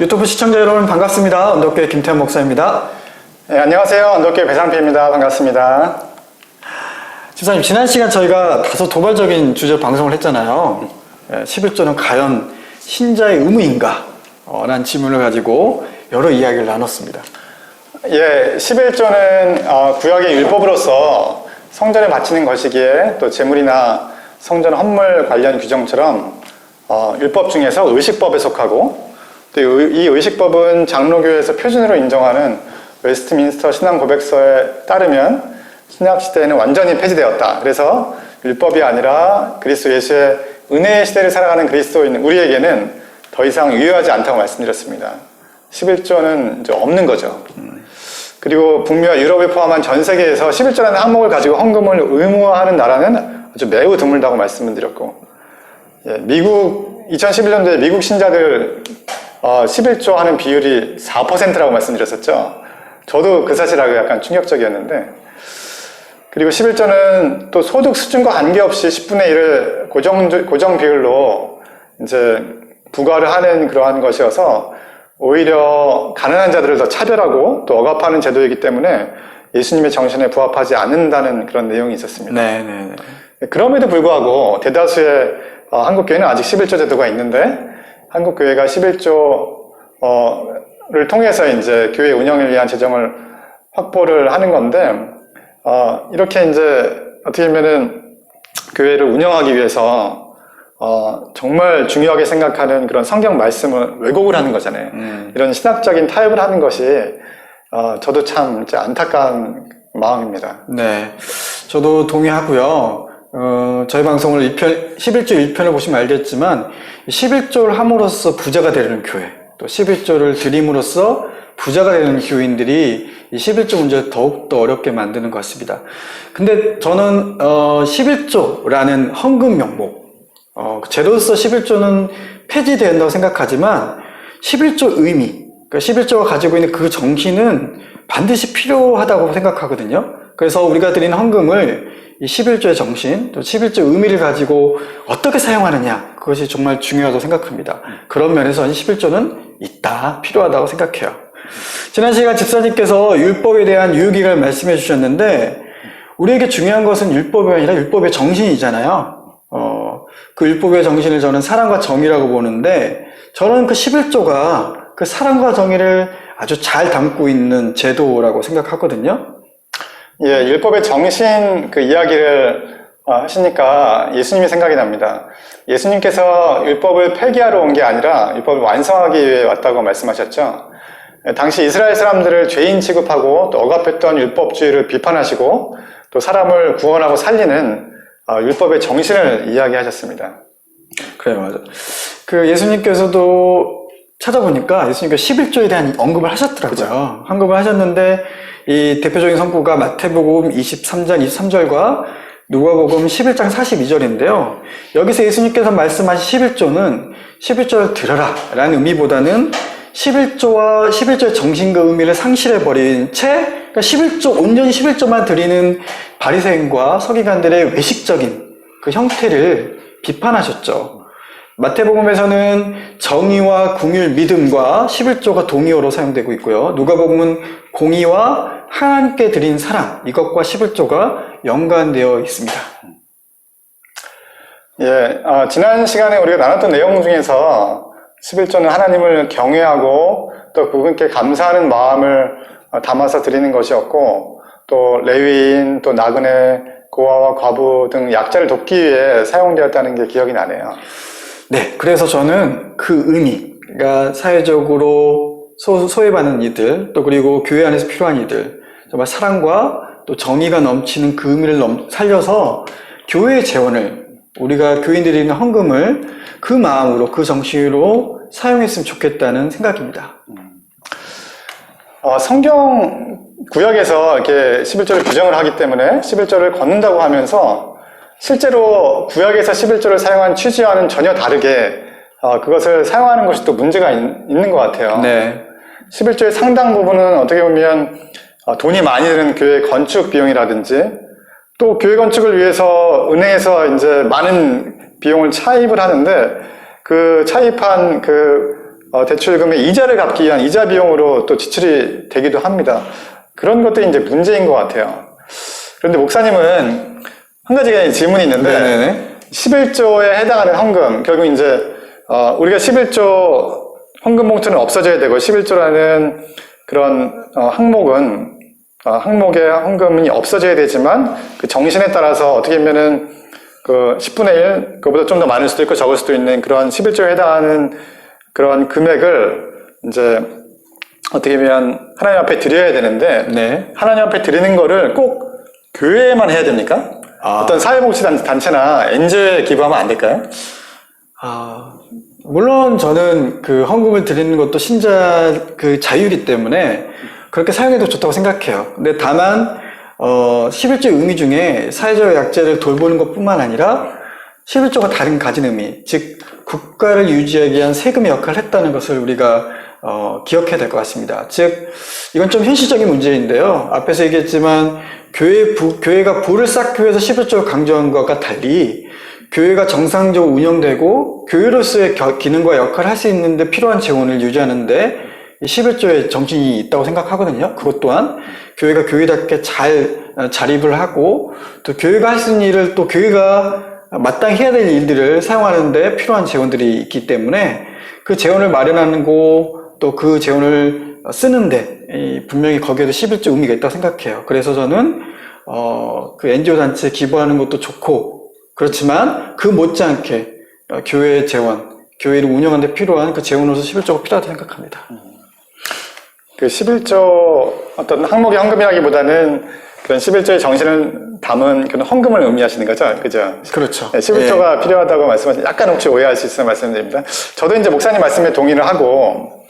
유튜브 시청자 여러분 반갑습니다. 언덕교회 김태현 목사입니다. 네, 안녕하세요. 언덕교 배상필입니다. 반갑습니다. 집사님 지난 시간 저희가 다소 도발적인 주제로 방송을 했잖아요. 예, 11조는 과연 신자의 의무인가? 어, 라는 질문을 가지고 여러 이야기를 나눴습니다. 예, 11조는 어, 구약의 율법으로서 성전에 바치는 것이기에 또 재물이나 성전 헌물 관련 규정처럼 어, 율법 중에서 의식법에 속하고 또 이 의식법은 장로교에서 표준으로 인정하는 웨스트민스터 신앙 고백서에 따르면 신약 시대에는 완전히 폐지되었다. 그래서 율법이 아니라 그리스도 예수의 은혜의 시대를 살아가는 그리스도인 우리에게는 더 이상 유효하지 않다고 말씀드렸습니다. 11조는 이제 없는 거죠. 그리고 북미와 유럽을 포함한 전 세계에서 11조라는 항목을 가지고 헌금을 의무화하는 나라는 아주 매우 드물다고 말씀을 드렸고, 예, 미국, 2011년도에 미국 신자들 어, 11조 하는 비율이 4%라고 말씀드렸었죠. 저도 그 사실 알고 약간 충격적이었는데, 그리고 11조는 또 소득 수준과 관계없이 10분의 1을 고정, 고정 비율로 이제 부과를 하는 그러한 것이어서 오히려 가난한 자들을 더 차별하고 또 억압하는 제도이기 때문에 예수님의 정신에 부합하지 않는다는 그런 내용이 있었습니다. 네, 네, 네. 그럼에도 불구하고 대다수의 어, 한국 교회는 아직 11조 제도가 있는데 한국 교회가 11조를 통해서 이제 교회 운영을 위한 재정을 확보를 하는 건데 어, 이렇게 이제 어떻게 보면은 교회를 운영하기 위해서 어, 정말 중요하게 생각하는 그런 성경 말씀을 왜곡을 하는 거잖아요. 음. 이런 신학적인 타협을 하는 것이 어, 저도 참 안타까운 마음입니다. 네. 저도 동의하고요. 어, 저희 방송을 1편, 11조 1편을 보시면 알겠지만 11조를 함으로써 부자가 되는 교회, 또 11조를 드림으로써 부자가 되는 교인들이 이 11조 문제를 더욱더 어렵게 만드는 것 같습니다. 근데 저는 어, 11조라는 헌금 명목, 어, 제로서 11조는 폐지된다고 생각하지만 11조 의미, 그러니까 11조가 가지고 있는 그 정신은 반드시 필요하다고 생각하거든요. 그래서 우리가 드리는 헌금을 이 11조의 정신, 또 11조 의미를 가지고 어떻게 사용하느냐, 그것이 정말 중요하다고 생각합니다. 그런 면에서 11조는 있다, 필요하다고 생각해요. 지난 시간 집사님께서 율법에 대한 유효기간을 말씀해 주셨는데, 우리에게 중요한 것은 율법이 아니라 율법의 정신이잖아요. 어, 그 율법의 정신을 저는 사랑과 정의라고 보는데, 저는 그 11조가 그 사랑과 정의를 아주 잘 담고 있는 제도라고 생각하거든요. 예, 율법의 정신 그 이야기를 어, 하시니까 예수님이 생각이 납니다. 예수님께서 율법을 폐기하러 온 게 아니라 율법을 완성하기 위해 왔다고 말씀하셨죠. 예, 당시 이스라엘 사람들을 죄인 취급하고 또 억압했던 율법주의를 비판하시고 또 사람을 구원하고 살리는 어, 율법의 정신을 이야기하셨습니다. 그래요, 맞아. 그 예수님께서도 찾아보니까 예수님께서 11조에 대한 언급을 하셨더라고요. 언급을 하셨는데 이 대표적인 성구가 마태복음 23장 23절과 누가복음 11장 42절인데요. 여기서 예수님께서 말씀하신 11조는 11조를 들어라 라는 의미보다는 11조와 11조의 정신과 의미를 상실해버린 채 그러니까 11조, 온전히 11조만 드리는 바리새인과 서기관들의 외식적인 그 형태를 비판하셨죠. 마태복음에서는 정의와 궁율, 믿음과 11조가 동의어로 사용되고 있고요. 누가복음은 공의와 하나님께 드린 사랑, 이것과 11조가 연관되어 있습니다. 예, 어, 지난 시간에 우리가 나눴던 내용 중에서 11조는 하나님을 경외하고 또 그분께 감사하는 마음을 어, 담아서 드리는 것이었고 또 레위인, 또 나그네, 고아와 과부 등 약자를 돕기 위해 사용되었다는 게 기억이 나네요. 네, 그래서 저는 그 의미, 그러니까 사회적으로 소, 소외받는 이들, 또 그리고 교회 안에서 필요한 이들, 정말 사랑과 또 정의가 넘치는 그 의미를 넘, 살려서 교회의 재원을 우리가 교인들이 있는 헌금을 그 마음으로 그 정신으로 사용했으면 좋겠다는 생각입니다. 어, 성경 구역에서 이렇게 11조를 규정을 하기 때문에 11조를 걷는다고 하면서 실제로 구역에서 11조를 사용한 취지와는 전혀 다르게 어, 그것을 사용하는 것이 또 문제가 있, 는것 같아요. 네. 11조의 상당 부분은 어떻게 보면 어, 돈이 많이 드는 교회 건축 비용이라든지 또 교회 건축을 위해서 은행에서 이제 많은 비용을 차입을 하는데 그 차입한 그 어, 대출금의 이자를 갚기 위한 이자 비용으로 또 지출이 되기도 합니다. 그런 것들이 이제 문제인 것 같아요. 그런데 목사님은 한 가지 질문이 있는데 네네네. 11조에 해당하는 헌금, 결국 이제, 어, 우리가 11조 헌금 봉투는 없어져야 되고, 11조라는 그런, 어, 항목은, 어, 항목의 헌금이 없어져야 되지만, 그 정신에 따라서 어떻게 보면은, 그 10분의 1, 그보다 좀 더 많을 수도 있고 적을 수도 있는 그런 11조에 해당하는 그런 금액을 이제 어떻게 보면 하나님 앞에 드려야 되는데, 네. 하나님 앞에 드리는 거를 꼭 교회에만 해야 됩니까? 아. 어떤 사회복지단체나 NGO에 기부하면 안 될까요? 아, 물론 저는 그 헌금을 드리는 것도 신자 그 자유이기 때문에 그렇게 사용해도 좋다고 생각해요. 근데 다만, 어, 11조 의미 중에 사회적 약자를 돌보는 것 뿐만 아니라 11조가 다른 가진 의미, 즉, 국가를 유지하기 위한 세금의 역할을 했다는 것을 우리가 어, 기억해야 될 것 같습니다. 즉, 이건 좀 현실적인 문제인데요. 앞에서 얘기했지만, 교회 부, 교회가 부를 쌓기 위해서 11조를 강조한 것과 달리, 교회가 정상적으로 운영되고 교회로서의 겨- 기능과 역할을 할 수 있는데 필요한 재원을 유지하는데 이 11조의 정신이 있다고 생각하거든요. 그것 또한 교회가 교회답게 잘 어, 자립을 하고 또 교회가 할 수 있는 일을 또 교회가 마땅히 해야 될 일들을 사용하는데 필요한 재원들이 있기 때문에 그 재원을 마련하는 거 또 그 재원을 쓰는데 이 분명히 거기에도 11조 의미가 있다고 생각해요. 그래서 저는 어, 그 NGO 단체에 기부하는 것도 좋고 그렇지만 그 못지않게 어, 교회 재원, 교회를 운영하는 데 필요한 그 재원으로서 11조가 필요하다고 생각합니다. 그 11조 어떤 항목의 헌금이라기보다는 그런 11조의 정신을 담은 그런 헌금을 의미하시는 거죠. 그죠? 그렇죠. 네, 11조가 필요하다고 말씀하신 약간 혹시 오해할 수 있으면 말씀드립니다. 저도 이제 목사님 말씀에 동의를 하고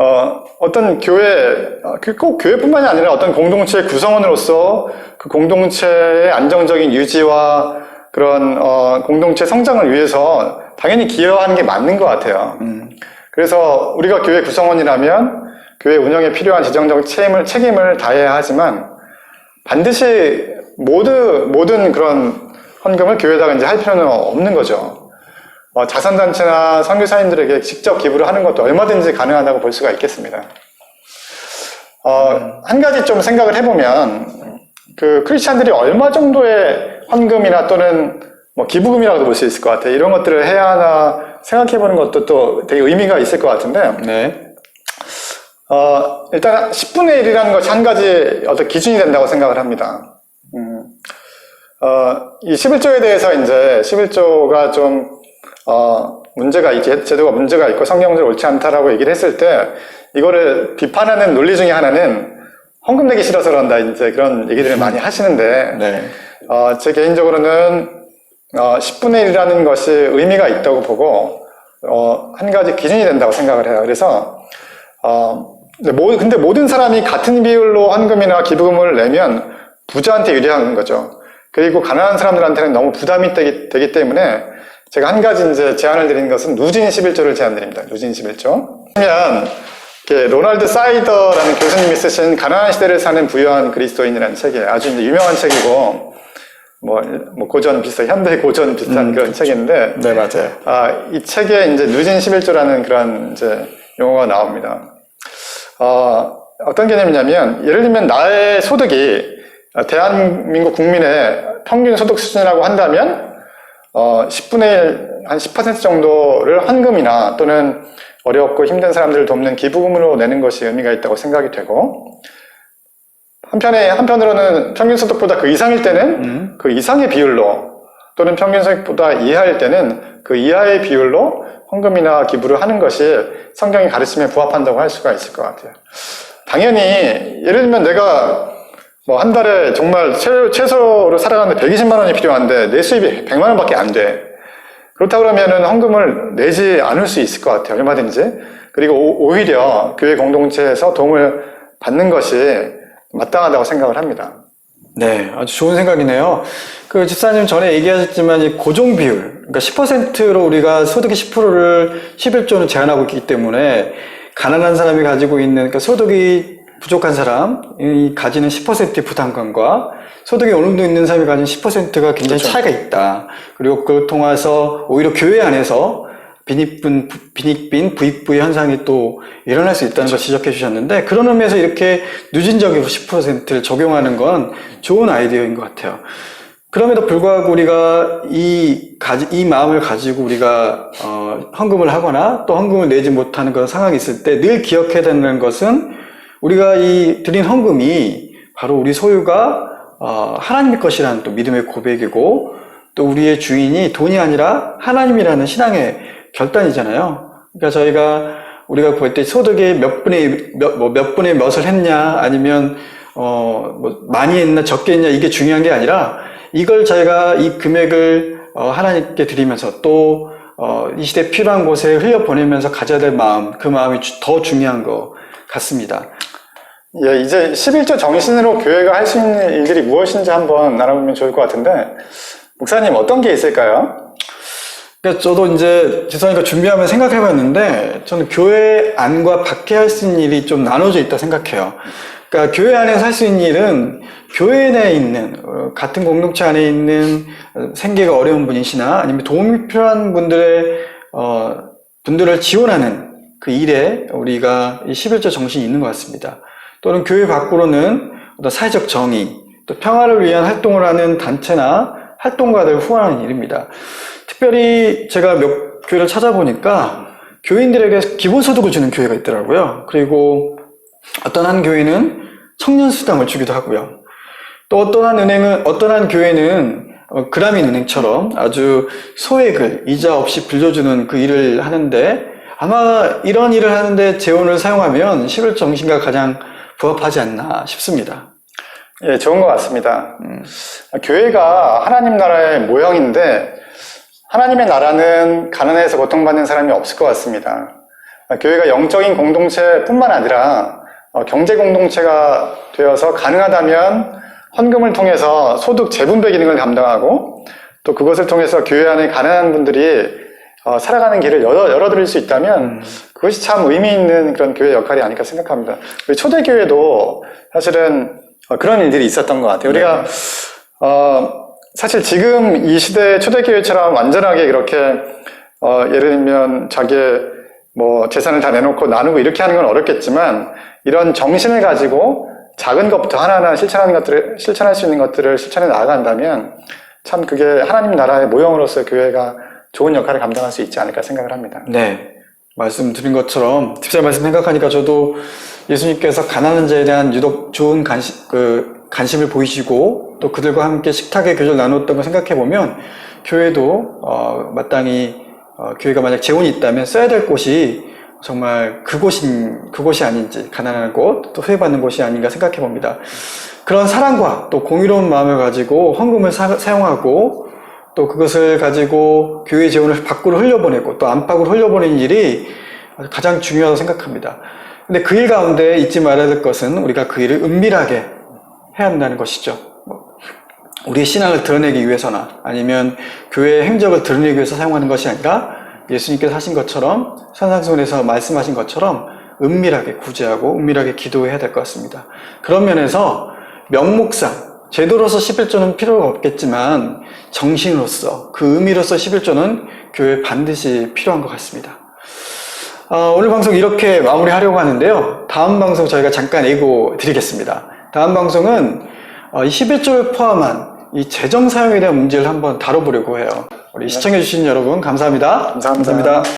어, 어떤 교회, 어, 그꼭 교회뿐만이 아니라 어떤 공동체의 구성원으로서 그 공동체의 안정적인 유지와 그런 어, 공동체 성장을 위해서 당연히 기여하는 게 맞는 것 같아요. 그래서 우리가 교회 구성원이라면 교회 운영에 필요한 재정적 책임을, 책임을 다해야 하지만 반드시 모두, 모든 그런 헌금을 교회에다가 이제 할 필요는 없는 거죠. 어, 자선단체나 선교사님들에게 직접 기부를 하는 것도 얼마든지 가능하다고 볼 수가 있겠습니다. 어, 한 가지 좀 생각을 해보면, 그 크리스찬들이 얼마 정도의 헌금이나 또는 뭐 기부금이라고도 볼 수 있을 것 같아요. 이런 것들을 해야 하나 생각해보는 것도 또 되게 의미가 있을 것 같은데, 네. 어, 일단 10분의 1이라는 것이 한 가지 어떤 기준이 된다고 생각을 합니다. 음, 어, 이 11조에 대해서 이제 11조가 좀, 어, 문제가, 이 제- 제도가 문제가 있고 성경적으로 옳지 않다라고 얘기를 했을 때 이거를 비판하는 논리 중에 하나는 헌금 내기 싫어서 그런다, 이제 그런 얘기들을 많이 하시는데, 네. 어, 제 개인적으로는 어, 10분의 1이라는 것이 의미가 있다고 보고 어, 한 가지 기준이 된다고 생각을 해요. 그래서 어, 근데, 모, 근데 모든 사람이 같은 비율로 헌금이나 기부금을 내면 부자한테 유리한 거죠. 그리고 가난한 사람들한테는 너무 부담이 되기, 되기 때문에 제가 한 가지 이제 제안을 드리는 것은 누진 11조를 제안드립니다. 누진 11조. 그러면 이렇게 로널드 사이더라는 교수님이 쓰신 가난한 시대를 사는 부유한 그리스도인이라는 책이에요. 아주 이제 유명한 책이고 뭐, 뭐 고전 비슷한 현대 고전 비슷한 그런 책인데 네, 맞아요. 아, 이 책에 이제 누진 11조라는 그런 이제 용어가 나옵니다. 어, 어떤 개념이냐면, 예를 들면 나의 소득이 대한민국 국민의 평균 소득 수준이라고 한다면, 어, 10분의 1, 한10% 정도를 헌금이나 또는 어렵고 힘든 사람들을 돕는 기부금으로 내는 것이 의미가 있다고 생각이 되고, 한편에, 한편으로는 평균 소득보다 그 이상일 때는 그 이상의 비율로 또는 평균 소득보다 이하일 때는 그 이하의 비율로 헌금이나 기부를 하는 것이 성경의 가르침에 부합한다고 할 수가 있을 것 같아요. 당연히 예를 들면 내가 뭐 한 달에 정말 최, 최소로 살아가는데 120만 원이 필요한데 내 수입이 100만 원밖에 안 돼. 그렇다 그러면은 헌금을 내지 않을 수 있을 것 같아요. 얼마든지. 그리고 오- 오히려 교회 공동체에서 도움을 받는 것이 마땅하다고 생각을 합니다. 네, 아주 좋은 생각이네요. 그 집사님 전에 얘기하셨지만 이 고정 비율, 그러니까 10%로 우리가 소득의 10%를 11조는 제한하고 있기 때문에 가난한 사람이 가지고 있는 그러니까 소득이 부족한 사람이 가지는 10%의 부담감과 소득이 어느 정도 있는 사람이 가진 10%가 굉장히 차이가 있다. 그리고 그걸 통해서 오히려 교회 안에서 빈익분, 빈익빈, 부익부의 현상이 또 일어날 수 있다는 걸 지적해 주셨는데 그런 의미에서 이렇게 누진적으로 10%를 적용하는 건 좋은 아이디어인 것 같아요. 그럼에도 불구하고 우리가 이, 가지, 이 마음을 가지고 우리가, 어, 헌금을 하거나 또 헌금을 내지 못하는 그런 상황이 있을 때 늘 기억해야 되는 것은 우리가 이 드린 헌금이 바로 우리 소유가, 어, 하나님의 것이라는 또 믿음의 고백이고 또 우리의 주인이 돈이 아니라 하나님이라는 신앙의 결단이잖아요. 그러니까 저희가 우리가 볼 때 소득의 몇 분의 몇, 뭐몇 분의 몇을 했냐 아니면 어, 뭐 많이 했나 적게 했냐 이게 중요한 게 아니라 이걸 저희가 이 금액을 어, 하나님께 드리면서 또 어, 이 시대 필요한 곳에 흘려 보내면서 가져야 될 마음 그 마음이 주- 더 중요한 것 같습니다. 예, 이제 11조 정신으로 교회가 할 수 있는 일들이 무엇인지 한번 나눠보면 좋을 것 같은데, 목사님 어떤 게 있을까요? 그러니까 저도 이제 죄송하니까 준비하면서 생각해 봤는데 저는 교회 안과 밖에 할 수 있는 일이 좀 나눠져 있다 생각해요. 그러니까 교회 안에서 할 수 있는 일은 교회 내에 있는 어, 같은 공동체 안에 있는 어, 생계가 어려운 분이시나 아니면 도움이 필요한 분들의 어, 분들을 지원하는 그 일에 우리가 이 11조 정신이 있는 것 같습니다. 또는 교회 밖으로는 어떤 사회적 정의, 또 평화를 위한 활동을 하는 단체나 활동가들 후원하는 일입니다. 특별히 제가 몇 교회를 찾아보니까 교인들에게 기본소득을 주는 교회가 있더라고요. 그리고 어떤 한 교회는 청년수당을 주기도 하고요. 또 어떤 한 은행은, 어떤 한 교회는 어, 그라민 은행처럼 아주 소액을 이자 없이 빌려주는 그 일을 하는데 아마 이런 일을 하는데 재원을 사용하면 11 정신과 가장 부합하지 않나 싶습니다. 예, 좋은 것 같습니다. 음, 교회가 하나님 나라의 모형인데, 하나님의 나라는 가난해서 고통받는 사람이 없을 것 같습니다. 교회가 영적인 공동체뿐만 아니라 어, 경제 공동체가 되어서 가능하다면 헌금을 통해서 소득 재분배 기능을 감당하고 또 그것을 통해서 교회 안에 가난한 분들이 어, 살아가는 길을 열어, 열어드릴 수 있다면 그것이 참 의미 있는 그런 교회 역할이 아닐까 생각합니다. 우리 초대교회도 사실은 어, 그런 일들이 있었던 것 같아요. 우리가 어, 사실 지금 이 시대 초대교회처럼 완전하게 그렇게 어, 예를 들면 자기의 뭐 재산을 다 내놓고 나누고 이렇게 하는 건 어렵겠지만 이런 정신을 가지고 작은 것부터 하나하나 실천하는 것들을 실천할 수 있는 것들을 실천해 나아간다면 참 그게 하나님 나라의 모형으로서 교회가 좋은 역할을 감당할 수 있지 않을까 생각을 합니다. 네. 말씀드린 것처럼 집사 말씀 생각하니까 저도 예수님께서 가난한 자에 대한 유독 좋은 관심, 그 관심을 보이시고 또 그들과 함께 식탁의 교제를 나눴던 걸 생각해 보면 교회도 어, 마땅히 어, 교회가 만약 재원이 있다면 써야 될 곳이 정말 그곳인 그곳이 아닌지 가난한 곳또 후회받는 곳이 아닌가 생각해 봅니다. 그런 사랑과 또 공유로운 마음을 가지고 헌금을 사, 사용하고 또 그것을 가지고 교회 재원을 밖으로 흘려보내고 또 안팎으로 흘려보내는 일이 가장 중요하다고 생각합니다. 근데 그 일 가운데 잊지 말아야 될 것은 우리가 그 일을 은밀하게 해야 한다는 것이죠. 뭐, 우리의 신앙을 드러내기 위해서나 아니면 교회의 행적을 드러내기 위해서 사용하는 것이 아니라 예수님께서 하신 것처럼 산상순에서 말씀하신 것처럼 은밀하게 구제하고 은밀하게 기도해야 될 것 같습니다. 그런 면에서 명목상 제도로서 11조는 필요가 없겠지만 정신으로서 그 의미로서 11조는 교회에 반드시 필요한 것 같습니다. 어, 오늘 방송 이렇게 마무리하려고 하는데요. 다음 방송 저희가 잠깐 예고 드리겠습니다. 다음 방송은 어, 이 11조를 포함한 이 재정 사용에 대한 문제를 한번 다뤄보려고 해요. 우리 시청해주신 여러분 감사합니다. 감사합니다. 감사합니다.